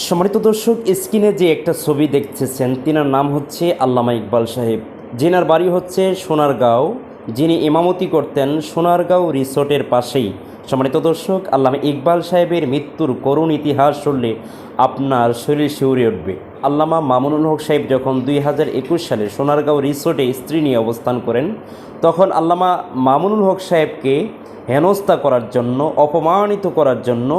সম্মানিত দর্শক, স্ক্রিনে যে একটা ছবি দেখতেছেন, তিনার নাম হচ্ছে আল্লামা ইকবাল সাহেব। যিনার বাড়ি হচ্ছে সোনারগাঁও। যিনি ইমামতি করতেন সোনারগাঁও রিসোর্টের পাশেই। সম্মানিত দর্শক, আল্লামা ইকবাল সাহেবের মৃত্যুর করুণ ইতিহাস শুনলে আপনার শরীর শিউরে উঠবে। আল্লামা মামুনুল হক সাহেব যখন দুই হাজার একুশ সালে সোনারগাঁও রিসোর্টে স্ত্রী নিয়ে অবস্থান করেন, তখন আল্লামা মামুনুল হক সাহেবকে হেনস্থা করার জন্য, অপমানিত করার জন্য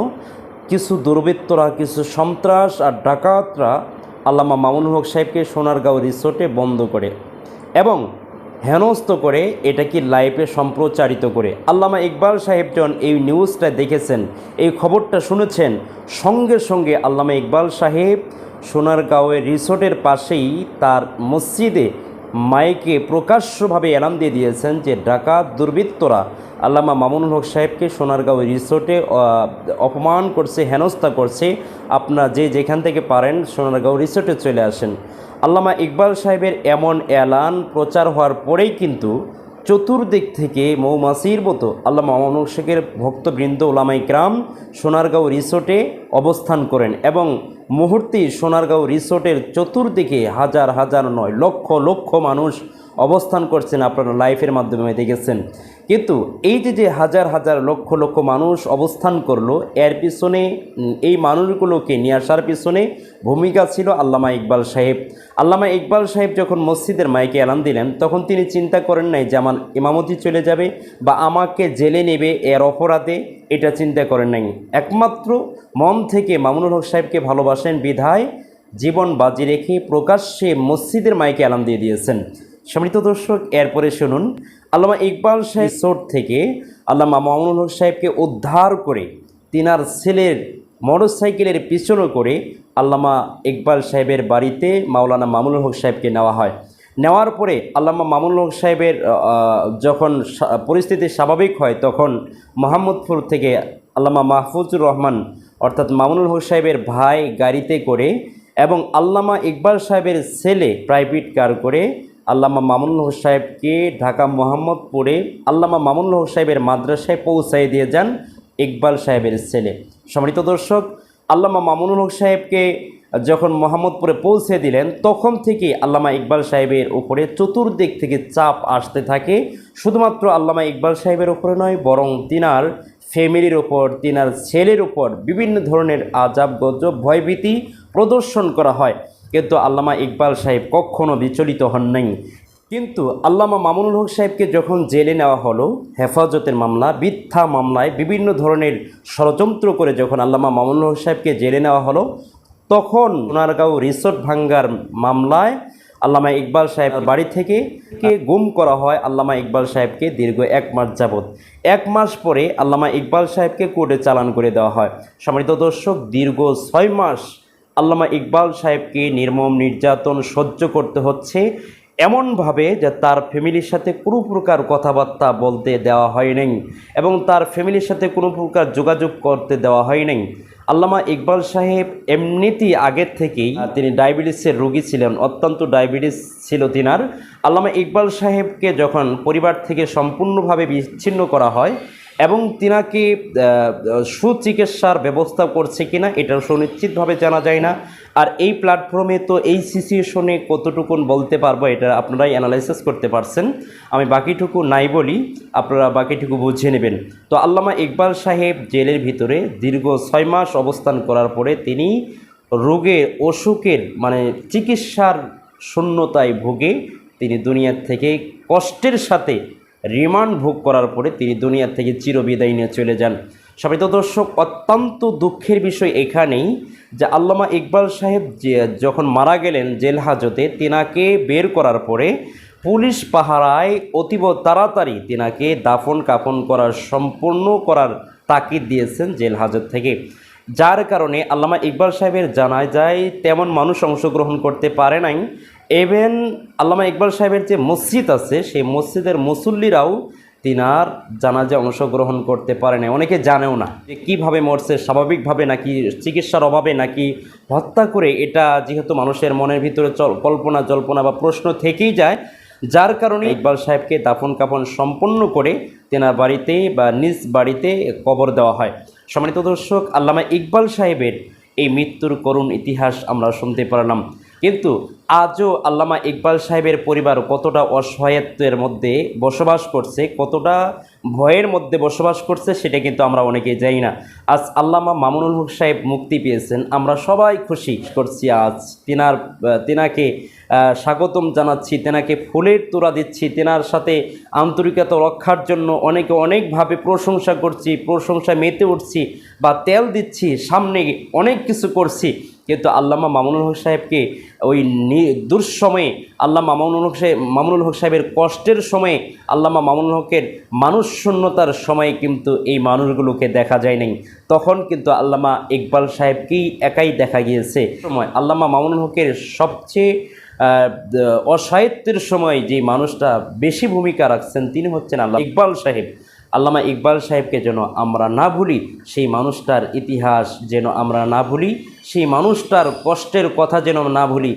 কিছু দুর্বৃত্তরা, কিছু সন্ত্রাস আর ডাকাতরা আল্লামা মামুনুল হক সাহেবকে সোনারগাঁও রিসোর্টে বন্ধ করে এবং হেনস্থ করে এটাকে লাইভে সম্প্রচারিত করে। আল্লামা ইকবাল সাহেব যখন এই নিউজটা দেখেছেন, এই খবরটা শুনেছেন, সঙ্গে সঙ্গে আল্লামা ইকবাল সাহেব সোনারগাঁওয়ের রিসোর্টের পাশেই তার মসজিদে মাইকে প্রকাশ্যভাবে এলান দিয়ে দিয়েছেন যে ডাকাত দুর্বৃত্তরা। আল্লামা মামুনুল হক সাহেবকে সোনারগাঁও রিসোর্টে অপমান করছে, হেনস্থা করছে। আপনারা যে যেখান থেকে পারেন সোনারগাঁও রিসোর্টে চলে আসেন। আল্লামা ইকবাল সাহেবের এমন এলান প্রচার হওয়ার পরেই কিন্তু চতুর্দিক থেকে মৌমাছির মতো আল্লাহ মামুনুল শেখের ভক্তবৃন্দ, ওলামাই ক্রাম সোনারগাঁও রিসোর্টে অবস্থান করেন এবং মুহূর্তে সোনারগাঁও রিসোর্টের চতুর্দিকে হাজার হাজার নয় লক্ষ লক্ষ মানুষ অবস্থান করছেন আপনারা লাইফের মাধ্যমে দেখেছেন। কিন্তু এই যে যে হাজার হাজার লক্ষ লক্ষ মানুষ অবস্থান করল, এর পিছনে এই মানুষগুলোকে নিয়ে আসার পিছনে ভূমিকা ছিল আল্লামা ইকবাল সাহেব। আল্লামা ইকবাল সাহেব যখন মসজিদের মাইকে এলান দিলেন, তখন তিনি চিন্তা করেন নাই যে আমার ইমামতি চলে যাবে বা আমাকে জেলে নেবে এর অপরাধে। এটা চিন্তা করেন নাই। একমাত্র মন থেকে মামুনুল হক সাহেবকে ভালোবাসেন বিধায় জীবন বাজি রেখে প্রকাশ্যে মসজিদের মাইকে এলান দিয়ে দিয়েছেন। সম্মানিত দর্শক, এরপরে শুনুন। আল্লামা ইকবাল সাহেব সোট থেকে আল্লামা মামুনুল হক সাহেবকে উদ্ধার করে তিনার ছেলের মোটরসাইকেলের পিছনে করে আল্লামা ইকবাল সাহেবের বাড়িতে মাওলানা মামুনুল হক সাহেবকে নেওয়া হয়। নেওয়ার পরে আল্লামা মামুনুল হক সাহেবের যখন পরিস্থিতি স্বাভাবিক হয়, তখন মোহাম্মদপুর থেকে আল্লামা মাহফুজুর রহমান, অর্থাৎ মামুনুল হক সাহেবের ভাই গাড়িতে করে এবং আল্লামা ইকবাল সাহেবের ছেলে প্রাইভেট কার করে আল্লামা মামুনুল হক সাহেবকে ঢাকা মোহাম্মদপুরে আল্লামা মামুনুল হক সাহেবের মাদ্রাসায় পৌঁছাই দিয়ে যান ইকবাল সাহেবের ছেলে। সম্মানিত দর্শক, আল্লামা মামুনুল হক সাহেবকে যখন মোহাম্মদপুরে পৌঁছে দিলেন, তখন থেকে আল্লামা ইকবাল সাহেবের উপরে চতুর্দিক থেকে চাপ আসতে থাকে। শুধুমাত্র আল্লামা ইকবাল সাহেবের উপরে নয়, বরং তিনার ফ্যামিলির ওপর তিনার ছেলের উপর বিভিন্ন ধরনের আজাব গজব, ভয়ভীতি প্রদর্শন করা হয়। কিন্তু আল্লামা ইকবাল সাহেব কখনো বিচলিত হন নাই। কিন্তু আল্লামা মামুনুল হক সাহেবকে যখন জেলে নেওয়া হলো, হেফাজতের মামলা, মিথ্যা মামলায় বিভিন্ন ধরনের ষড়যন্ত্র করে যখন আল্লামা মামুনুল হক সাহেবকে জেলে নেওয়া হলো তখন সোনারগাঁও রিসোর্ট ভাঙ্গার মামলায় আল্লামা ইকবাল সাহেবের বাড়ি থেকে কে গুম করা হয় আল্লামা ইকবাল সাহেবকে দীর্ঘ এক মাস যাবৎ। এক মাস পরে আল্লামা ইকবাল সাহেবকে কোর্টে চালান করে দেওয়া হয়। সম্মানিত দর্শক, দীর্ঘ ছয় মাস আল্লামা ইকবাল সাহেবকে নির্মম নির্যাতন সহ্য করতে হচ্ছে। এমনভাবে যে তার ফ্যামিলির সাথে কোনো প্রকার কথাবার্তা বলতে দেওয়া হয় নাই এবং তার ফ্যামিলির সাথে কোনো প্রকার যোগাযোগ করতে দেওয়া হয় নাই। আল্লামা ইকবাল সাহেব এমনিতেই আগের থেকেই তিনি ডায়াবেটিসের রোগী ছিলেন, অত্যন্ত ডায়াবেটিস ছিল তিনার। আল্লামা ইকবাল সাহেবকে যখন পরিবার থেকে সম্পূর্ণভাবে বিচ্ছিন্ন করা হয় এবং তিনাকে সুচিকিৎসার ব্যবস্থা করছে কিনা এটা সুনিশ্চিতভাবে জানা যায় না। আর এই প্ল্যাটফর্মে তো এই সিচুয়েশনে কতটুকুন বলতে পারব এটা আপনারাই অ্যানালাইসিস করতে পারছেন। আমি বাকিটুকু নাই বলি, আপনারা বাকিটুকু বুঝে নেবেন। তো আল্লামা ইকবাল সাহেব জেলের ভিতরে দীর্ঘ ছয় মাস অবস্থান করার পরে তিনি রোগের, অসুখের মানে চিকিৎসার শূন্যতায় ভুগে তিনি দুনিয়ার থেকে কষ্টের সাথে রিমান্ড ভোগ করার পরে তিনি দুনিয়ার থেকে চিরবিদায় নিয়ে চলে যান। সবাই তো দর্শক, অত্যন্ত দুঃখের বিষয় এখানেই যে আল্লামা ইকবাল সাহেব যখন মারা গেলেন জেল হাজতে, তিনাকে বের করার পরে পুলিশ পাহারায় অতীব তাড়াতাড়ি তিনাকে দাফন কাফন করার, সম্পূর্ণ করার তাকিদ দিয়েছেন জেল হাজত থেকে। যার কারণে আল্লামা ইকবাল সাহেবের জানায় যায় তেমন মানুষ অংশগ্রহণ করতে পারে নাই। এভেন আল্লামা ইকবাল সাহেবের যে মসজিদ আছে, সেই মসজিদের মুসল্লিরাও তিনার জানাজে অংশগ্রহণ করতে পারে না অনেকে জানেও না যে কীভাবে মরছে, স্বাভাবিকভাবে নাকি চিকিৎসার অভাবে নাকি হত্যা করে, এটা যেহেতু মানুষের মনের ভিতরে কল্পনা, জল্পনা বা প্রশ্ন থেকেই যায়। যার কারণে ইকবাল সাহেবকে দাফন কাফন সম্পন্ন করে তেনার বাড়িতে বা নিজ বাড়িতে কবর দেওয়া হয়। সম্মানিত দর্শক, আল্লামা ইকবাল সাহেবের এই মৃত্যুর করুণ ইতিহাস আমরা শুনতে পারলাম কিন্তু আজও আল্লামা ইকবাল সাহেবের পরিবার কতটা অসহায়ত্বের মধ্যে বসবাস করছে, কতটা ভয়ের মধ্যে বসবাস করছে, সেটা কিন্তু আমরা অনেকেই জানি না। আজ আল্লামা মামুনুল হক সাহেব মুক্তি পেয়েছেন, আমরা সবাই খুশি করছি আজ। তিনার, তেনাকে স্বাগতম জানাচ্ছি, তেনাকে ফুলের তোড়া দিচ্ছি, তেনার সাথে আন্তরিকতা রক্ষার জন্য অনেকে অনেকভাবে প্রশংসা করছি প্রশংসা মেতে উঠছি বা তেল দিচ্ছি, সামনে অনেক কিছু করছি। কিন্তু আল্লামা মামুনুল হক সাহেবকে ওই দুঃসময়ে আল্লামা মামুনুল হক সাহেব মামুনুল হক সাহেবের কষ্টের সময়ে আল্লামা মামুনুল হকের মানুষ শূন্যতার সময়ে কিন্তু এই মানুষগুলোকে দেখা যায় নাই তখন কিন্তু আল্লামা ইকবাল সাহেবকেই একাই দেখা গিয়েছে। সময় আল্লামা মামুনুল হকের সবচেয়ে অসাহিত্যের সময় যে মানুষটা বেশি ভূমিকা রাখছেন তিনি হচ্ছেন আল্লাহ ইকবাল সাহেব। আল্লামা ইকবাল সাহেবকে যেন আমরা না ভুলি, সেই মানুষটার ইতিহাস যেন আমরা না ভুলি সেই মানুষটার কষ্টের কথা যেন না ভুলি।